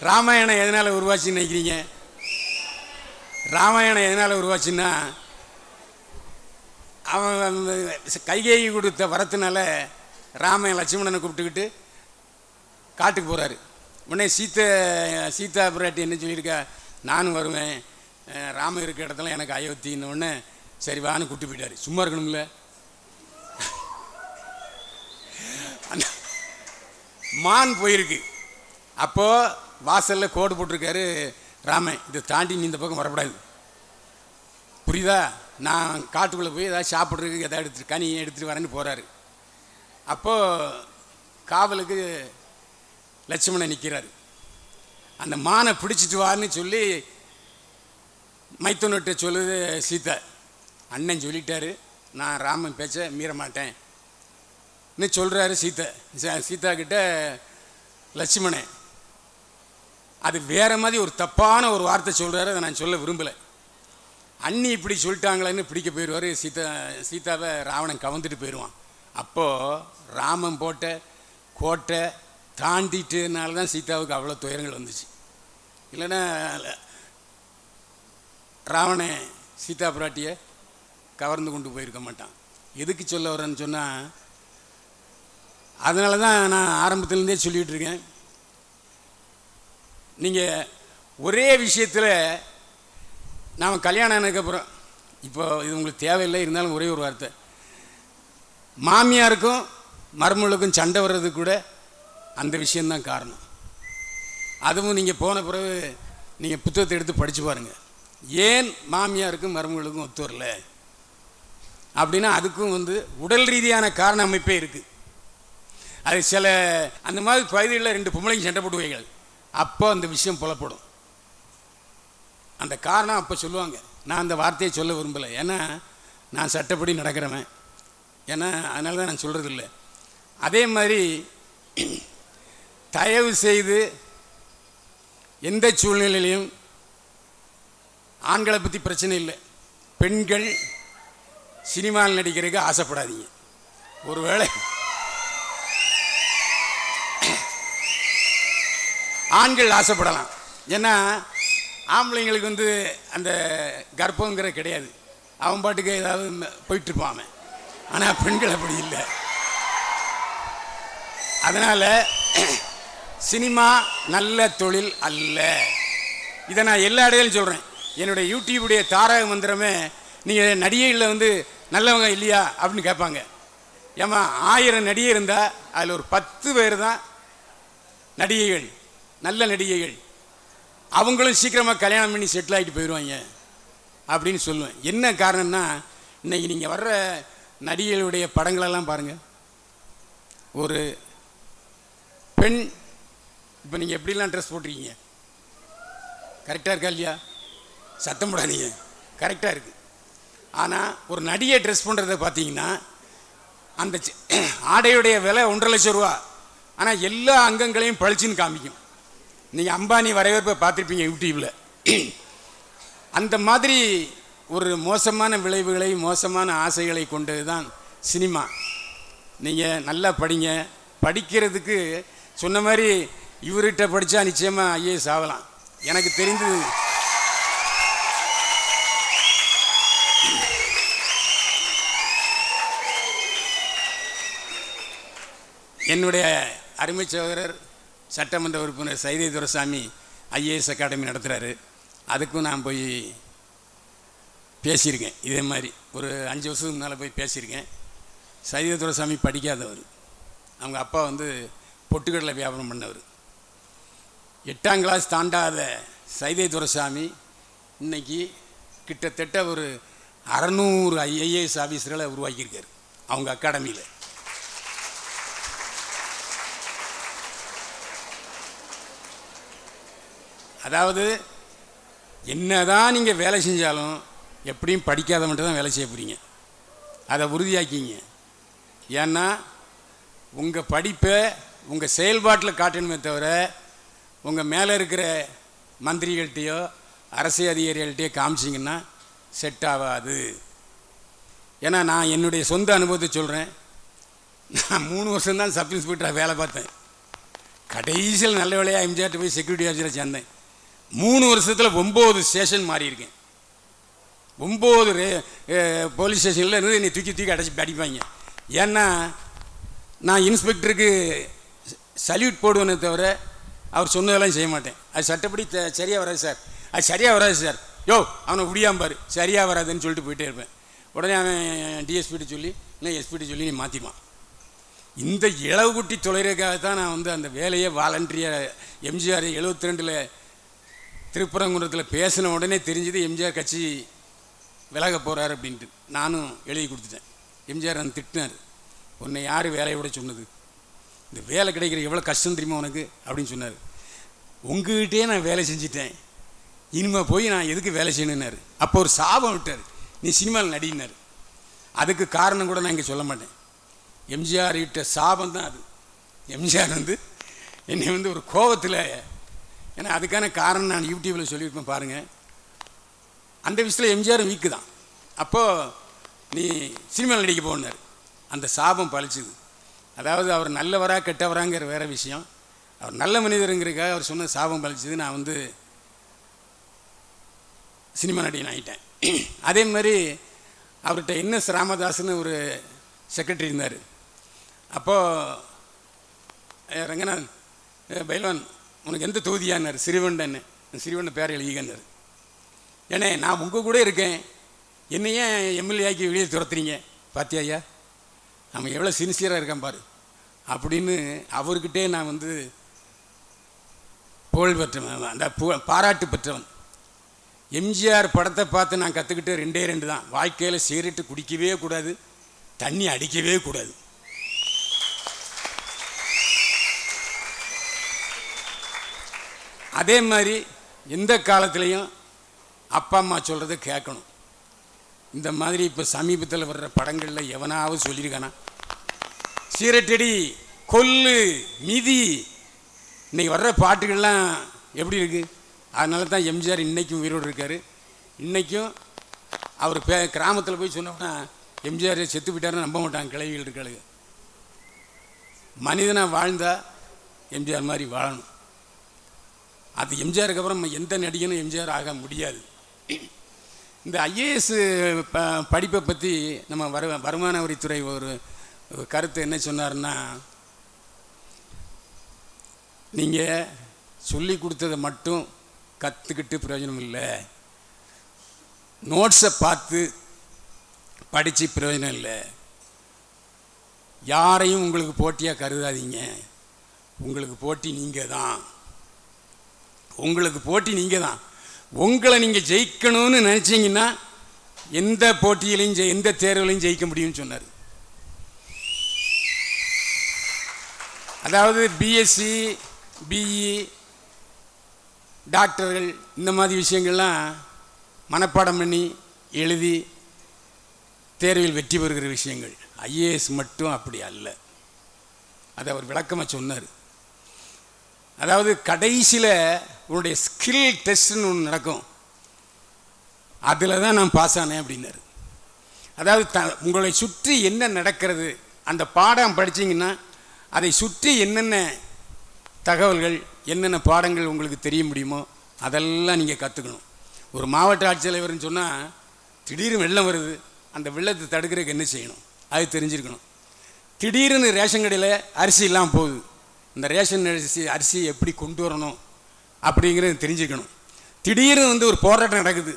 ராமாயணம் எதனால் உருவாச்சுன்னு நினைக்கிறீங்க? ராமாயணம் எதனால் உருவாச்சுன்னா அவன் அந்த கைகேயி கொடுத்த வரத்தினால ராமன் லட்சுமணனை கூப்பிட்டுக்கிட்டு காட்டுக்கு போகிறாரு உடனே சீத்தை சீதா பிராட்டி என்ன சொல்லியிருக்கா? நானும் வருவேன். ராமன் இருக்க இடத்துல எனக்கு அயோத்தின்னு. உடனே சரி வான்னு கூப்பிட்டு போயிட்டாரு. சும்மா இருக்கணும்ல? மான் போயிருக்கு. அப்போது வாசலில் கோடு போட்டிருக்காரு ராமே இதை தாண்டி நீ இந்த பக்கம் வரக்கூடாது. புரியுதா? நான் காட்டுக்குள்ளே போய் ஏதாவது சாப்பிட்றதுக்கு எதாவது எடுத்துட்டு கனி எடுத்துகிட்டு வரேன்னு போகிறாரு அப்போது காவலுக்கு லட்சுமணன் நிற்கிறாரு அந்த மானை பிடிச்சிட்டு வான்னு சொல்லி மைத்துனர்கிட்ட சொல்லுது சீதா. அண்ணன் சொல்லிட்டாரு. நான் ராமன் பேச்ச மீற மாட்டேன். சொல்கிறாரு சீதா. சீதா கிட்ட லட்சுமணன். அது வேற மாதிரி ஒரு தப்பான ஒரு வார்த்தை சொல்கிறாரு அதை நான் சொல்ல விரும்பலை. அண்ணி இப்படி சொல்லிட்டாங்களேன்னு பிடிக்க போயிடுவார். சீதா சீதாவை ராவணன் கவர்ந்துட்டு போயிடுவான். அப்போது ராமன் போட்ட கோட்டை தாண்டிட்டுனால தான் சீதாவுக்கு அவ்வளோ துயரங்கள் வந்துச்சு. இல்லைன்னா ராவணன் சீதா பிராட்டியை கவர்ந்து கொண்டு போயிருக்க மாட்டான். எதுக்கு சொல்ல வரேன்னு சொன்னால் அதனால தான் நான் ஆரம்பத்துலேருந்தே சொல்லிகிட்டு இருக்கேன். நீங்கள் ஒரே விஷயத்தில் நாம் கல்யாணம் ஆனதுக்கப்புறம் இப்போ இது உங்களுக்கு தேவையில்லை இருந்தாலும் ஒரே ஒரு வார்த்தை. மாமியாருக்கும் மருமகளுக்கும் சண்டை வர்றது கூட அந்த விஷயந்தான் காரணம். அதுவும் நீங்கள் போன பிறகு நீங்கள் புத்தகத்தை எடுத்து படித்து பாருங்கள் ஏன் மாமியாருக்கும் மருமகளுக்கும் ஒத்து வரல? அப்படின்னா அதுக்கும் வந்து உடல் ரீதியான காரண அமைப்பே இருக்குது அது சில அந்த மாதிரி பகுதிகளில் ரெண்டு பொம்பளைங்க சண்டை போடுவார்கள் அப்போ அந்த விஷயம் புலப்படும். அந்த காரணம் அப்போ சொல்லுவாங்க. நான் அந்த வார்த்தையை சொல்ல விரும்பலை. ஏன்னா நான் சட்டப்படி நடக்கிறவன். ஏன்னா அதனால தான் நான் சொல்கிறது இல்லை அதே மாதிரி தயவு செய்து எந்த சூழ்நிலையிலையும் ஆண்களை பற்றி பிரச்சனை இல்லை. பெண்கள் சினிமாவில் நடிக்கிறதுக்கு ஆசைப்படாதீங்க. ஒருவேளை ஆண்கள் ஆசைப்படலாம். ஏன்னா ஆம்பளைங்களுக்கு வந்து அந்த கர்ப்பங்கிற கிடையாது. அவன் பாட்டுக்கு ஏதாவது போயிட்டுருப்பான் போயிட்டு அவன். ஆனால் பெண்கள் அப்படி இல்லை. அதனால் சினிமா நல்ல தொழில் அல்ல. இதை நான் எல்லா இடையிலும் சொல்கிறேன் என்னுடைய யூடியூபுடைய தாரக மந்திரமே நீங்கள் நடிகைகளில் வந்து நல்லவங்க இல்லையா அப்படின்னு கேட்பாங்க. ஏம்மா ஆயிரம் நடிகை இருந்தால் அதில் ஒரு பத்து பேர் தான் நடிகைகள். நல்ல நடிகைகள். அவங்களும் சீக்கிரமாக கல்யாணம் பண்ணி செட்டில் ஆகிட்டு போயிடுவாங்க அப்படின்னு சொல்லுவேன். என்ன காரணம்னா இன்னைக்கு நீங்கள் வர்ற நடிகைகளுடைய படங்களெல்லாம் பாருங்கள் ஒரு பெண் இப்போ நீங்கள் எப்படிலாம் ட்ரெஸ் போட்டிருக்கீங்க? கரெக்டாக இருக்கா இல்லையா? சத்தம் போடாதீங்க. கரெக்டாக இருக்குது ஆனால் ஒரு நடிகை ட்ரெஸ் பண்ணுறத பார்த்தீங்கன்னா அந்த ஆடையுடைய விலை ஒன்றரை லட்சம் ரூபா. ஆனால் எல்லா அங்கங்களையும் பளிச்சுன்னு காமிக்கும். நீங்கள் அம்பானி வரவேற்பை பார்த்துருப்பீங்க யூடியூப்பில் அந்த மாதிரி ஒரு மோசமான விளைவுகளை மோசமான ஆசைகளை கொண்டது தான் சினிமா. நீங்கள் நல்லா படிங்க. படிக்கிறதுக்கு சொன்ன மாதிரி இவர்கிட்ட படித்தா நிச்சயமாக ஐஏஎஸ் ஆகலாம். எனக்கு தெரிந்து என்னுடைய அருமை சகோதரர் சட்டமன்ற உறுப்பினர் சைதை துரசாமி ஐஏஎஸ் அகாடமி நடத்துகிறாரு அதுக்கும் நான் போய் பேசியிருக்கேன். இதே மாதிரி ஒரு அஞ்சு வருஷத்துக்கு முன்னால் போய் பேசியிருக்கேன். சைதை துரசாமி படிக்காதவர். அவங்க அப்பா வந்து பொட்டுக்கடலை வியாபாரம் பண்ணவர். எட்டாம் கிளாஸ் தாண்டாத சைதை துரசாமி இன்னைக்கு கிட்டத்தட்ட ஒரு அறநூறு ஐஏஎஸ் ஆஃபீஸர்களை உருவாக்கியிருக்காரு. அவங்க அகாடமியில். அதாவது என்னதான் நீங்கள் வேலை செஞ்சாலும் எப்படியும் படிக்காத மட்டும் தான் வேலை செய்ய போகிறீங்க அதை உறுதியாக்கிங்க. ஏன்னா உங்கள் படிப்பை உங்கள் செயல்பாட்டில் காட்டணுமே தவிர உங்கள் மேலே இருக்கிற மந்திரிகள்கிட்டயோ அரசு அதிகாரிகள்கிட்டயோ காமிச்சிங்கன்னா செட் ஆகாது. ஏன்னா நான் என்னுடைய சொந்த அனுபவத்தை சொல்கிறேன் நான் மூணு வருஷம்தான் சப் இன்ஸ்பெக்டராக வேலை பார்த்தேன். கடைசியில் நல்ல வேலையாக எம்ஜிஆர்ட்டு போய் செக்யூரிட்டி ஆஃபீஸராக சேர்ந்தேன். மூணு வருஷத்தில் ஒம்பது ஸ்டேஷன் மாறியிருக்கேன். ஒம்பது ரே போலீஸ் ஸ்டேஷனில் இருந்து என்னை தூக்கி தூக்கி அடைச்சி அடிப்பாங்க. ஏன்னா நான் இன்ஸ்பெக்டருக்கு சல்யூட் போடுவேனே தவிர அவர் சொன்னதெல்லாம் செய்ய மாட்டேன். அது சட்டப்படி த- வராது சார். அது சரியாக வராது சார். யோ அவனை முடியாம பாரு. வராதுன்னு சொல்லிட்டு போயிட்டே இருப்பேன். உடனே அவன் டிஎஸ்பிட்டு சொல்லி இல்லை எஸ்பிட்டு சொல்லி நீ மாற்றிப்பான் இந்த இளவு குட்டி தொலைகிறதுக்காக தான் நான் வந்து அந்த வேலையை வாலண்டரியாக எம்ஜிஆர் எழுபத்தி ரெண்டில் திருப்பரங்குன்றத்தில் பேசின உடனே தெரிஞ்சது எம்ஜிஆர் கட்சி விலக போகிறார் அப்படின்ட்டு. நானும் எழுதி கொடுத்துட்டேன். எம்ஜிஆர் அந்த திட்டினார். உன்னை யார் வேலையை விட சொன்னது? இந்த வேலை கிடைக்கிற எவ்வளோ கஷ்டம் தெரியுமா உனக்கு? அப்படின்னு சொன்னார். உங்ககிட்டே நான் வேலை செஞ்சிட்டேன். இனிமேல் போய் நான் எதுக்கு வேலை செய்யணுன்னாரு அப்போ ஒரு சாபம் விட்டார். நீ சினிமாவில் நடினார். அதுக்கு காரணம் கூட நான் இங்கே சொல்ல மாட்டேன். எம்ஜிஆர் இட்ட சாபம் தான் அது. எம்ஜிஆர் வந்து என்னை வந்து ஒரு கோபத்தில் ஏன்னா அதுக்கான காரணம் நான் யூடியூப்பில் சொல்லியிருப்பேன் பாருங்கள் அந்த விஷயத்தில் எம்ஜிஆர் வீக்கு தான். அப்போது நீ சினிமாவில் நடிக்க போனார். அந்த சாபம் பழிச்சுது. அதாவது அவர் நல்லவரா கெட்டவராங்கிற வேற விஷயம். அவர் நல்ல மனிதருங்கிறக்காக அவர் சொன்ன சாபம் பழிச்சுது. நான் வந்து சினிமா நடிகன் ஆகிட்டேன் அதே மாதிரி அவர்கிட்ட என்ன ராமதாஸ்னு ஒரு செக்ரட்டரி இருந்தார். அப்போது ரங்கநாதன் ஏ, பைல்வான் உனக்கு எந்த தொகுதியானார்? சிறுவண்டன்னு. சிறுவண்ட பேர் எழுதிக்கன்னார். ஏனே நான் உங்கள் கூட இருக்கேன். என்னை ஏன் எம்எல்ஏ ஆக்கி வெளியே துரத்துறீங்க? பாத்தியா ஐயா? அவன் எவ்வளோ சின்சியராக இருக்கான் பாரு. அப்படின்னு அவர்கிட்டே நான் வந்து புகழ் பெற்றவன். அந்த பு- பாராட்டு பெற்றவன். எம்ஜிஆர் படத்தை பார்த்து நான் கற்றுக்கிட்டு ரெண்டே ரெண்டு தான். வாழ்க்கையில் சீரிட்டு குடிக்கவே கூடாது. தண்ணி அடிக்கவே கூடாது. அதே மாதிரி எந்த காலத்துலேயும் அப்பா அம்மா சொல்கிறத கேட்கணும். இந்த மாதிரி இப்போ சமீபத்தில் வர்ற படங்களில் எவனாவது சொல்லியிருக்கானா? சீரட்டடி கொல்லு மிதி. இன்றைக்கி வர்ற பாட்டுகள்லாம் எப்படி இருக்குது அதனால தான் எம்ஜிஆர் இன்றைக்கும் உயிரோடு இருக்கார். இன்றைக்கும் அவர் பே கிராமத்தில் போய் சொன்னோம்னா எம்ஜிஆர் செத்து போயிட்டாருன்னு நம்ப மாட்டாங்க கிளவிகள் இருக்காளுங்க. மனிதனாக வாழ்ந்தால் எம்ஜிஆர் மாதிரி வாழணும். அது எம்ஜிஆருக்கு அப்புறம் நம்ம எந்த நடிகனும் எம்ஜிஆர் ஆக முடியாது. இந்த ஐஏஎஸ் ப படிப்பை பற்றி நம்ம வரு வருமான வரித்துறை ஒரு கருத்து என்ன சொன்னார்னா நீங்கள் சொல்லி கொடுத்ததை மட்டும் கற்றுக்கிட்டு பிரயோஜனம் இல்லை. நோட்ஸை பார்த்து படித்து பிரயோஜனம் இல்லை. யாரையும் உங்களுக்கு போட்டியாக கருதாதீங்க. உங்களுக்கு போட்டி நீங்கள் தான் உங்களுக்கு போட்டி நீங்கள் தான். உங்களை நீங்கள் ஜெயிக்கணும்னு நினச்சிங்கன்னா எந்த போட்டியிலையும் ஜெய் எந்த தேர்வுலையும் ஜெயிக்க முடியும்னு சொன்னார். அதாவது பிஎஸ்சி பிஇ டாக்டர்கள் இந்த மாதிரி விஷயங்கள்லாம் மனப்பாடம் பண்ணி எழுதி தேர்வில் வெற்றி பெறுகிற விஷயங்கள். ஐஏஎஸ் மட்டும் அப்படி அல்ல. அதை அவர் விளக்கமாக சொன்னார். அதாவது கடைசியில் உன்னுடைய ஸ்கில் டெஸ்ட்னு ஒன்று நடக்கும். அதில் தான் நான் பாஸ் ஆனேன் அப்படின்னாரு. அதாவது த உங்களை சுற்றி என்ன நடக்கிறது அந்த பாடம் படிச்சீங்கன்னா அதை சுற்றி என்னென்ன தகவல்கள் என்னென்ன பாடங்கள் உங்களுக்கு தெரிய முடியுமோ அதெல்லாம் நீங்கள் கற்றுக்கணும் ஒரு மாவட்ட ஆட்சித்தலைவர்னு சொன்னால் திடீர்னு வெள்ளம் வருது அந்த வெள்ளத்தை தடுக்கிறதுக்கு என்ன செய்யணும்? அது தெரிஞ்சிருக்கணும். திடீர்னு ரேஷன் கடையில் அரிசி இல்லாமல் போகுது. இந்த ரேஷன் அரிசி அரிசி எப்படி கொண்டு வரணும்? அப்படிங்கிறது தெரிஞ்சுக்கணும். திடீர்னு வந்து ஒரு போராட்டம் நடக்குது.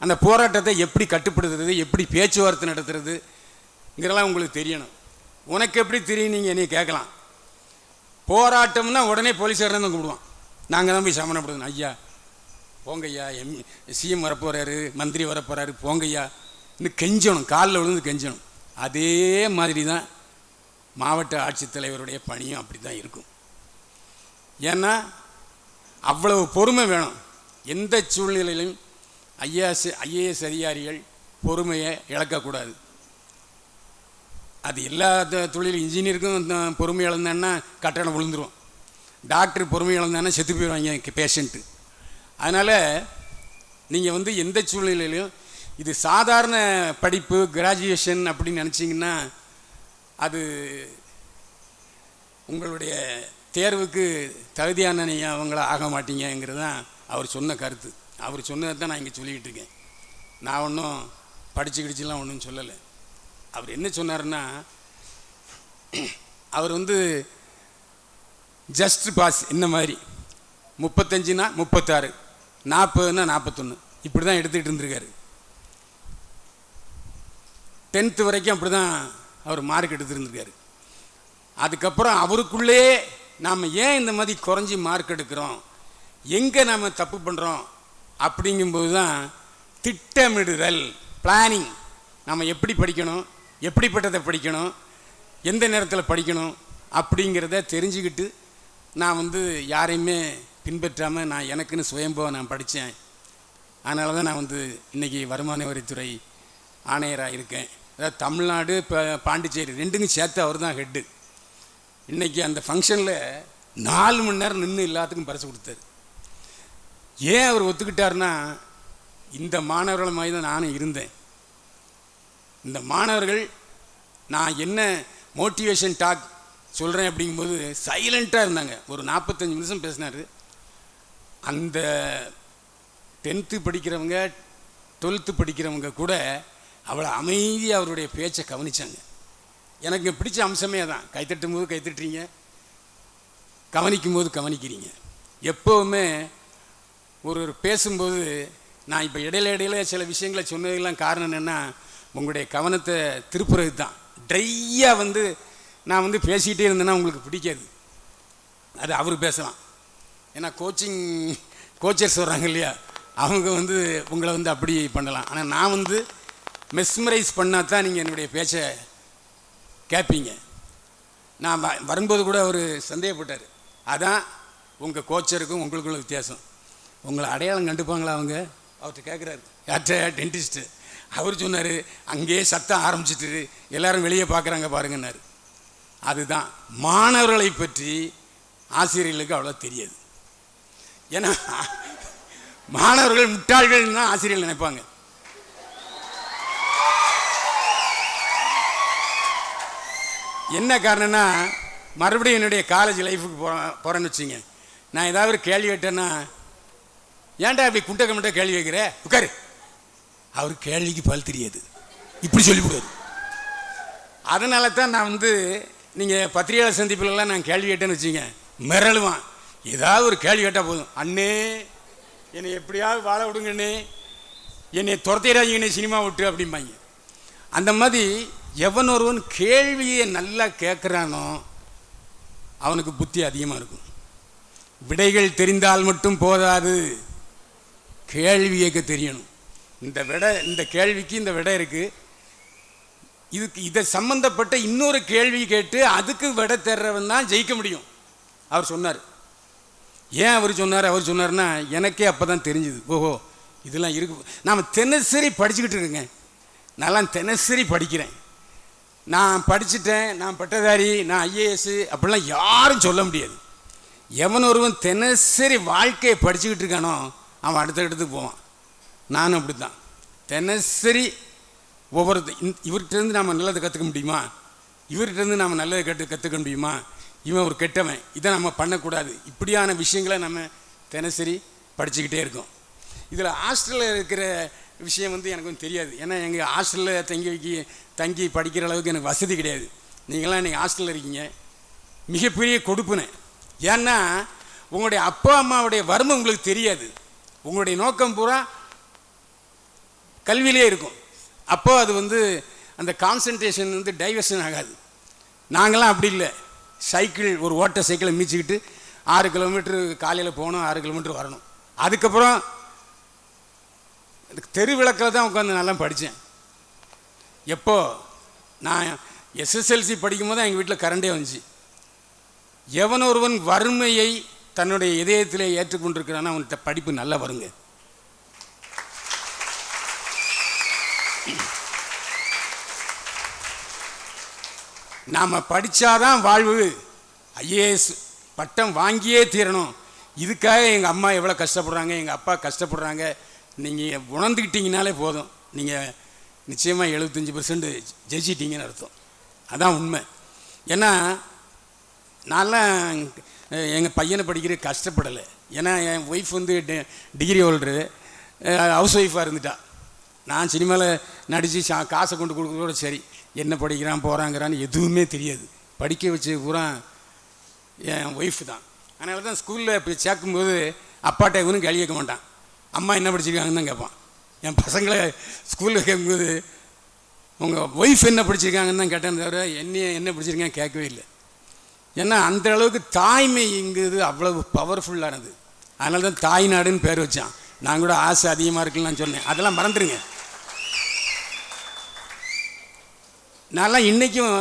அந்த போராட்டத்தை எப்படி கட்டுப்படுத்துறது எப்படி பேச்சுவார்த்தை நடத்துறதுங்கிறலாம் உங்களுக்கு தெரியணும். உனக்கு எப்படி தெரியும் நீங்கள் என்னைய கேட்கலாம். போராட்டம்னா உடனே போலீஸார் தான் கூப்பிடுவான். நாங்கள் தான் போய் சமணப்படுத்தணும் ஐயா போங்கய்யா எம் சிஎம் வரப்போகிறாரு மந்திரி வரப்போகிறாரு போங்கய்யா இன்னும் கெஞ்சணும் காலில் விழுந்து கெஞ்சணும். அதே மாதிரி தான் மாவட்ட ஆட்சித்தலைவருடைய பணியும் அப்படி தான் இருக்கும். ஏன்னா அவ்வளவு பொறுமை வேணும். எந்த சூழ்நிலையிலும் ஐஏஎஸ் ஐஏஎஸ் அதிகாரிகள் பொறுமையை இழக்கக்கூடாது. அது எல்லா தொழில் இன்ஜினியருக்கும் பொறுமை இழந்தான்னா கட்டணம் விழுந்துரும். டாக்டர் பொறுமை இழந்தான்னா செத்து போயிடுவாங்க பேஷண்ட்டு அதனால் நீங்கள் வந்து எந்த சூழ்நிலையிலையும் இது சாதாரண படிப்பு கிராஜுவேஷன் அப்படின்னு நினச்சிங்கன்னா அது உங்களுடைய தேர்வுக்கு தகுதியான நீங்கள் அவங்கள ஆக மாட்டீங்கங்கிறது தான் அவர் சொன்ன கருத்து. அவர் சொன்னதை தான் நான் இங்கே சொல்லிக்கிட்டு இருக்கேன். நான் ஒன்றும் படிச்சு கிடிச்சுலாம் ஒன்றும் சொல்லலை. அவர் என்ன சொன்னார்னா அவர் வந்து ஜஸ்ட் பாஸ் இந்த மாதிரி. முப்பத்தஞ்சுனா முப்பத்தாறு நாற்பதுனா நாற்பத்தொன்று இப்படி தான் எடுத்துக்கிட்டு இருந்திருக்காரு. டென்த்து வரைக்கும் அப்படி தான் அவர் மார்க் எடுத்துருந்துருக்காரு. அதுக்கப்புறம் அவருக்குள்ளேயே நாம் ஏன் இந்த மாதிரி குறைஞ்சி மார்க் எடுக்கிறோம்? எங்கே நாம் தப்பு பண்ணுறோம் அப்படிங்கும்போது தான் திட்டமிடுதல் பிளானிங் நம்ம எப்படி படிக்கணும்? எப்படிப்பட்டதை படிக்கணும்? எந்த நேரத்தில் படிக்கணும்? அப்படிங்கிறத தெரிஞ்சுக்கிட்டு நான் வந்து யாரையுமே பின்பற்றாமல் நான் எனக்குன்னு சுயம்போ நான் படித்தேன் அதனால தான் நான் வந்து இன்றைக்கி வருமான வரித்துறை ஆணையராக இருக்கேன். அதாவது தமிழ்நாடு இப்போ பாண்டிச்சேரி ரெண்டுக்கும் சேர்த்து அவர் தான் ஹெட்டு இன்றைக்கி அந்த ஃபங்க்ஷனில் நாலு மணி நேரம் நின்று எல்லாத்துக்கும் பரிசு கொடுத்தாரு. ஏன் அவர் ஒத்துக்கிட்டாருன்னா இந்த மாணவர்கள் மாதிரி தான் நானும் இருந்தேன். இந்த மாணவர்கள் நான் என்ன மோட்டிவேஷன் டாக் சொல்கிறேன் அப்படிங்கும்போது சைலண்ட்டாக இருந்தாங்க. ஒரு நாற்பத்தஞ்சு நிமிஷம் பேசினார். அந்த டென்த்து படிக்கிறவங்க டுவெல்த்து படிக்கிறவங்க கூட அவ்வளோ அமைதியாக அவருடைய பேச்சை கவனிச்சாங்க. எனக்கு பிடிச்ச அம்சமே தான் கைத்தட்டும் போது கைத்தட்டுறீங்க கவனிக்கும் போது கவனிக்கிறீங்க. எப்போவுமே ஒரு பேசும்போது நான் இப்போ இடையில இடையில சில விஷயங்களை சொன்னதுக்கெல்லாம் காரணம் என்னென்னா உங்களுடைய கவனத்தை திருப்புறது தான் ட்ரையாக வந்து நான் வந்து பேசிக்கிட்டே இருந்தேன்னா உங்களுக்கு பிடிக்காது. அது அவர் பேசலாம். ஏன்னா கோச்சிங் கோச்சர்ஸ் வர்றாங்க இல்லையா? அவங்க வந்து உங்களை வந்து அப்படி பண்ணலாம். ஆனால் நான் வந்து மெஸ்மரைஸ் பண்ணால் தான் நீங்கள் என்னுடைய பேச்சை கேட்பீங்க. நான் வ- வரும்போது கூட அவர் சந்தேகப்பட்டார். அதான் உங்கள் கோச்சருக்கும் உங்களுக்குள்ள வித்தியாசம். உங்களை அடையாளம் கண்டுப்பாங்களா அவங்க? அவர்கிட்ட கேட்குறாரு. யார்கிட்ட டென்டிஸ்ட்டு அவர் சொன்னார் அங்கேயே சத்தம் ஆரம்பிச்சிட்டு எல்லாரும் வெளியே பார்க்குறாங்க பாருங்கன்னாரு. அதுதான் மாணவர்களை பற்றி ஆசிரியர்களுக்கு அவ்வளோ தெரியாது. ஏன்னா மாணவர்கள் முட்டாள்கள் தான் ஆசிரியர்கள் நினைப்பாங்க. என்ன காரணம்னா மறுபடியும் என்னுடைய காலேஜ் லைஃபுக்கு போ போகிறேன்னு வச்சுங்க நான் ஏதாவது ஒரு கேள்வி கேட்டேன்னா ஏன்டா அப்படி குண்டக்க முட்டை கேள்வி கேட்குற? உட்காரு. அவர் கேள்விக்கு பல் தெரியாது. இப்படி சொல்லிவிடுவார். அதனால தான் நான் வந்து நீங்கள் பத்திரிகையாளர் சந்திப்புலலாம் நான் கேள்வி கேட்டேன்னு வச்சுங்க மிரளுவான். ஏதாவது ஒரு கேள்வி கேட்டால் போதும். அண்ணே என்னை எப்படியாவது வாழ விடுங்கண்ணே. என்னை துரத்திடாதீங்கண்ணே சினிமா விட்டு அப்படிம்பாங்க. அந்த மாதிரி எவன் ஒருவன் கேள்வியை நல்லா கேட்குறானோ அவனுக்கு புத்தி அதிகமாக இருக்கும். விடைகள் தெரிந்தால் மட்டும் போதாது. கேள்வி கேட்க தெரியணும். இந்த விடை இந்த கேள்விக்கு இந்த விடை இருக்குது இதுக்கு இதை சம்பந்தப்பட்ட இன்னொரு கேள்வி கேட்டு அதுக்கு விடை தர்றவன் தான் ஜெயிக்க முடியும். அவர் சொன்னார். ஏன் அவர் சொன்னார்? அவர் சொன்னார்னா எனக்கே அப்போ தான் தெரிஞ்சுது. ஓஹோ இதெல்லாம் இருக்கு. நாம் தினசரி படிச்சுக்கிட்டு இருக்கேங்க. நான்லாம் தினசரி படிக்கிறேன். நான் படிச்சுட்டேன் நான் பட்டதாரி நான் ஐஏஎஸ் அப்படிலாம் யாரும் சொல்ல முடியாது. எவன் ஒருவன் தினசரி வாழ்க்கையை படிச்சுக்கிட்டு இருக்கானோ அவன் அடுத்த இடத்துக்கு போவான். நானும் அப்படி தான் தினசரி ஒவ்வொரு இவர்கிட்டருந்து நாம் நல்லதை கற்றுக்க முடியுமா? இவர்கிட்டருந்து நாம் நல்லதை கற்று கற்றுக்க முடியுமா? இவன் ஒரு கெட்டவன் இதை நம்ம பண்ணக்கூடாது. இப்படியான விஷயங்களை நம்ம தினசரி படிச்சுக்கிட்டே இருக்கோம். இதில் ஹாஸ்டலில் இருக்கிற விஷயம் வந்து எனக்கு வந்து தெரியாது. ஏன்னா எங்கள் ஹாஸ்டலில் தங்கி வைக்க தங்கி படிக்கிற அளவுக்கு எனக்கு வசதி கிடையாது. நீங்களாம் இன்றைக்கி ஹாஸ்டலில் இருக்கீங்க? மிகப்பெரிய கொடுப்புனேன் ஏன்னா உங்களுடைய அப்பா அம்மாவுடைய வறுமை உங்களுக்கு தெரியாது. உங்களுடைய நோக்கம் பூரா கல்வியிலே இருக்கும். அப்போ அது வந்து அந்த கான்சன்ட்ரேஷன் வந்து டைவர்ஷன் ஆகாது. நாங்களாம் அப்படி இல்லை. சைக்கிள் ஒரு ஓட்ட சைக்கிளை மீச்சிக்கிட்டு ஆறு கிலோமீட்டர் காலையில் போகணும் ஆறு கிலோமீட்டர் வரணும். அதுக்கப்புறம் தெரு விளக்கில் தான் உட்காந்து நல்லா படித்தேன் எப்போ? நான் எஸ்எஸ்எல்சி படிக்கும்போது தான் எங்கள் வீட்டில் கரண்டே வந்துச்சு. எவன் ஒருவன் வறுமையை தன்னுடைய இதயத்திலே ஏற்றுக்கொண்டிருக்கிறான்னா அவன்கிட்ட படிப்பு நல்லா வருங்க. நாம் படித்தாதான் வாழ்வு. ஐஏஎஸ் பட்டம் வாங்கியே தீரணும். இதுக்காக எங்கள் அம்மா எவ்வளோ கஷ்டப்படுறாங்க எங்கள் அப்பா கஷ்டப்படுறாங்க நீங்கள் உணர்ந்துக்கிட்டீங்கனாலே போதும். நீங்கள் நிச்சயமாக எழுபத்தஞ்சி பர்சன்ட் ஜெயிச்சிட்டிங்கன்னு அர்த்தம். அதான் உண்மை. ஏன்னா நான்லாம் எங்கள் பையனை படிக்கிற கஷ்டப்படலை. ஏன்னா என் ஒய்ஃப் வந்து டிகிரி ஹோல்டரு ஹவுஸ் ஒய்ஃபாக இருந்துட்டா. நான் சினிமாவில் நடித்து சா காசை கொண்டு கொடுக்குறதோட சரி. என்ன படிக்கிறான் போகிறாங்கிறான்னு எதுவுமே தெரியாது. படிக்க வச்சு பூரா என் ஒய்ஃப் தான். அதனால தான் ஸ்கூலில் இப்போ சேர்க்கும்போது அப்பாட்ட இவனும் கேள்வி மாட்டான். அம்மா என்ன படிச்சிருக்காங்கன்னு தான் கேட்பான். என் பசங்களை ஸ்கூலில் கேட்கும்போது உங்கள் ஒய்ஃப் என்ன படிச்சிருக்காங்கன்னு தான் கேட்டேன் தவிர என்னைய என்ன படிச்சிருக்கேன் கேட்கவே இல்லை. ஏன்னா அந்த அளவுக்கு தாய்மைங்கிறது அவ்வளவு பவர்ஃபுல்லானது அதனால தான் தாய் நாடுன்னு பேர் வச்சான். நான் கூட ஆசை அதிகமாக இருக்குன்னு சொன்னேன். அதெல்லாம் மறந்துடுங்க நான்லாம் இன்னைக்கும்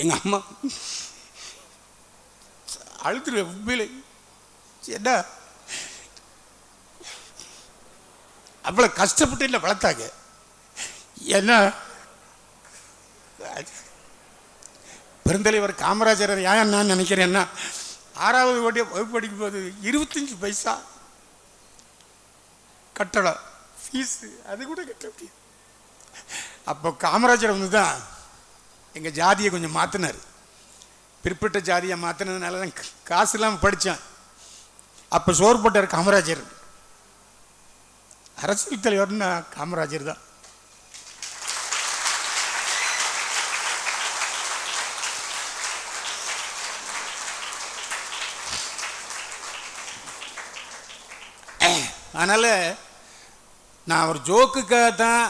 எங்கள் அம்மா அழுத்துருவேன் உண்மையிலே. என்ன? அவ்வளோ கஷ்டப்பட்டு இல்லை வளர்த்தாங்க? ஏன்னா பெருந்தலைவர் காமராஜர் ஏன் நான் நினைக்கிறேன்னா ஆறாவது கோடி வகுப்பு படிக்கும்போது இருபத்தஞ்சி பைசா கட்டடம் ஃபீஸு அது கூட கட்ட முடியாது. அப்போ காமராஜர் வந்து தான் எங்கள் ஜாதியை கொஞ்சம் மாற்றினார் பிற்பட்ட ஜாதியை மாற்றினதுனால தான் காசு இல்லாமல் படித்தேன் அப்போ சோறு போட்டார் காமராஜர். அரசியல் தலைவர்னா காமராஜர் தான். அதனால் நான் ஒரு ஜோக்குக்காக தான்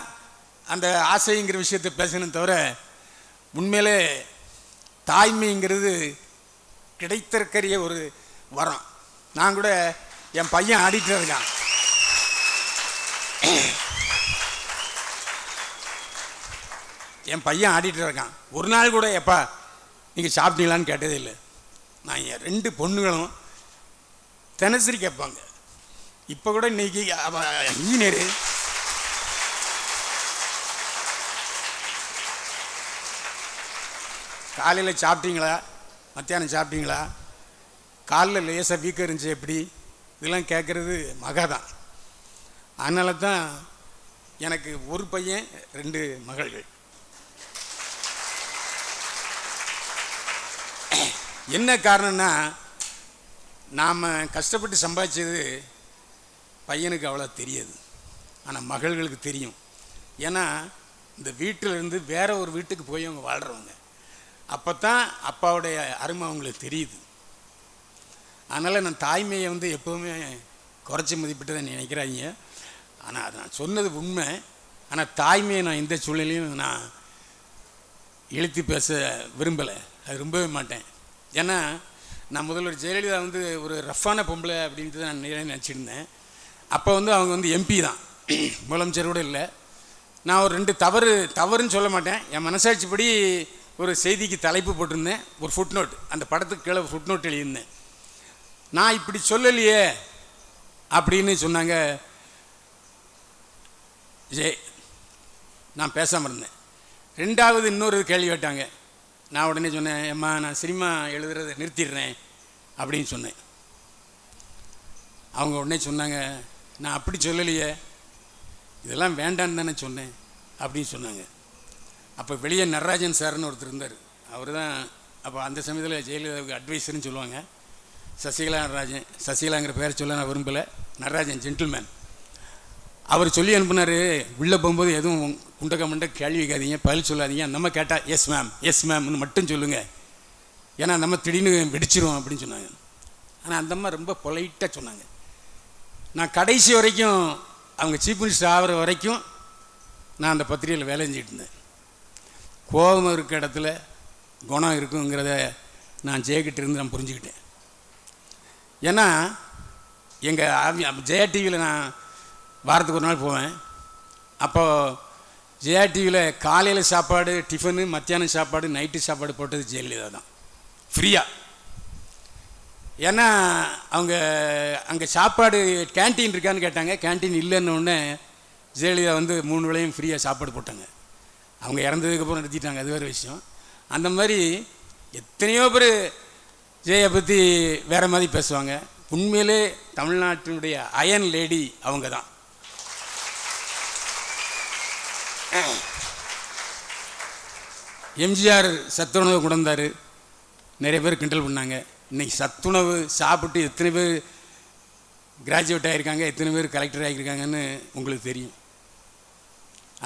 அந்த ஆசைங்கிற விஷயத்தை பேசணும் தவிர உண்மையிலே தாய்மைங்கிறது கிடைத்திருக்கிற ஒரு வரம். நான் கூட என் பையன் ஆடிட்டு இருக்கான். என் பையன் ஆடிட்டு இருக்கான். ஒரு நாள் கூட எப்பா நீங்கள் சாப்பிட்டீங்களான்னு கேட்டதே இல்லை. நான் என் ரெண்டு பொண்ணுங்களும் தினசரி கேட்பாங்க. இப்போ கூட இன்னைக்கு அவன் இன்ஜினியரு காலையில் சாப்பிட்டீங்களா? மத்தியானம் சாப்பிட்டீங்களா? காலில் லேசாக வீக்கம் இருந்துச்சு எப்படி? இதெல்லாம் கேட்குறது மகா தான் அதனால தான் எனக்கு ஒரு பையன் ரெண்டு மகள்கள். என்ன காரணம்னா நாம் கஷ்டப்பட்டு சம்பாதிச்சது பையனுக்கு அவ்வளோ தெரியாது. ஆனால் மகள்களுக்கு தெரியும். ஏன்னா இந்த வீட்டில் இருந்து வேற ஒரு வீட்டுக்கு போய் அவங்க வாழ்கிறவங்க அப்போ தான் அப்பாவுடைய அருமை அவங்களுக்கு தெரியுது. அதனால் நான் தாய்மையை வந்து எப்போவுமே குறைச்சி மதிப்பிட்டு தான் நினைக்கிறாங்க. ஆனால் அது நான் சொன்னது உண்மை. ஆனால் தாய்மையை நான் எந்த சூழ்நிலையும் நான் இழுத்து பேச விரும்பலை. அது ரொம்பவே மாட்டேன். ஏன்னா நான் முதல்வர் ஜெயலலிதா வந்து ஒரு ரஃப்பான பொம்பளை அப்படின்ட்டு தான் நான் நினச்சிருந்தேன். அப்போ வந்து அவங்க வந்து எம்பி தான். முதலமைச்சர் கூட இல்லை. நான் ஒரு ரெண்டு தவறு தவறுன்னு சொல்ல மாட்டேன். என் மனசாட்சிப்படி ஒரு செய்திக்கு தலைப்பு போட்டிருந்தேன். ஒரு ஃபுட் நோட் அந்த படத்துக்கு கீழே ஃபுட் நோட் எழுதியிருந்தேன். நான் இப்படி சொல்லலையே அப்படின்னு சொன்னாங்க. ஜெய் நான் பேசாமல் இருந்தேன். ரெண்டாவது இன்னொரு கேள்வி கேட்டாங்க. நான் உடனே சொன்னேன் அம்மா நான் சினிமா எழுதுறத நிறுத்திடுறேன் அப்படின்னு சொன்னேன். அவங்க உடனே சொன்னாங்க நான் அப்படி சொல்லலையே இதெல்லாம் வேண்டான்னு தானே சொன்னேன் அப்படின்னு சொன்னாங்க. அப்போ வெளியே நடராஜன் சார்னு ஒருத்தர் இருந்தார். அவர் தான் அப்போ அந்த சமயத்தில் ஜெயலலிதாவுக்கு அட்வைஸர்னு சொல்லுவாங்க. சசிகலா நடராஜன் சசிகலாங்கிற பேரை சொல்ல நான் விரும்பலை. நடராஜன் ஜென்டில்மேன் அவர் சொல்லி அனுப்புனார் உள்ளே போகும்போது எதுவும் குண்டக்க மண்ட கேள்வி கேட்காதீங்க பதில் சொல்லாதீங்க. நம்ம கேட்டால் எஸ் மேம் எஸ் மேம்னு மட்டும் சொல்லுங்கள் ஏன்னா நம்ம திடீர்னு வெடிச்சிரும் அப்படின்னு சொன்னாங்க. ஆனால் அந்த அம்மா ரொம்ப பொலைட்டாக சொன்னாங்க. நான் கடைசி வரைக்கும் அவங்க சீஃப் மினிஸ்டர் ஆகிற வரைக்கும் நான் அந்த பத்திரிகையில் வேலை செஞ்சுட்டு இருந்தேன். கோபம் இருக்க இடத்துல குணம் இருக்குங்கிறத நான் ஜெயக்கிட்ட இருந்து நான் புரிஞ்சுக்கிட்டேன். ஏன்னா எங்கள் ஜெயா டிவியில் நான் வாரத்துக்கு ஒரு நாள் போவேன். அப்போது ஜெயா டிவியில் காலையில் சாப்பாடு டிஃபனு மத்தியானம் சாப்பாடு நைட்டு சாப்பாடு போட்டது ஜெயலலிதா தான். ஃப்ரீயாக ஏன்னா அவங்க அங்கே சாப்பாடு கேன்டீன் இருக்கான்னு கேட்டாங்க. கேன்டீன் இல்லைன்னு ஜெயலலிதா வந்து மூணு வேளையும் ஃப்ரீயாக சாப்பாடு போட்டாங்க. அவங்க இறந்ததுக்கப்புறம் நிறுத்திட்டாங்க அது வேறு விஷயம். அந்த மாதிரி எத்தனையோ பேர் ஜெயை பற்றி வேறு மாதிரி பேசுவாங்க. உண்மையிலே தமிழ்நாட்டினுடைய அயன் லேடி அவங்க தான். எம்ஜிஆர் சத்துணவு கொண்டு நிறைய பேர் கிண்டல் பண்ணாங்க. இன்னைக்கு சத்துணவு சாப்பிட்டு எத்தனை பேர் கிராஜுவேட் ஆகியிருக்காங்க எத்தனை பேர் கலெக்டர் ஆகியிருக்காங்கன்னு உங்களுக்கு தெரியும்.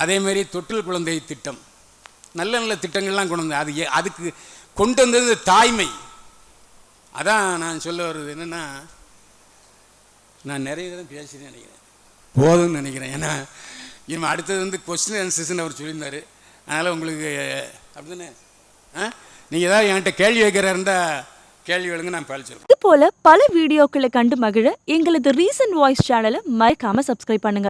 அதே மாதிரி தொட்டில் குழந்தை திட்டம். நல்ல நல்ல திட்டங்கள்லாம் கொண்டு வந்து அது அதுக்கு கொண்டு வந்தது தாய்மை. அதான் நான் சொல்ல வர்றது என்னென்னா நான் நிறைய தான் பேசினேன் நினைக்கிறேன். போதும்னு நினைக்கிறேன். ஏன்னா இனிமேல் அடுத்தது வந்து கொஸ்டின் ஆன்சர்ஸ்னு அவர் சொல்லியிருந்தார். அதனால் உங்களுக்கு அப்படிதானே? ஆ? நீங்கள் ஏதாவது என்கிட்ட கேள்வி வைக்கிறா இருந்தால் கேள்வி எழுங்க நான் பதில் இது போல பல வீடியோக்களை கண்டு மகிழ எங்களது ரீசன்ட் வாய்ஸ் சேனலை மறக்காம சப்ஸ்கிரைப் பண்ணுங்க.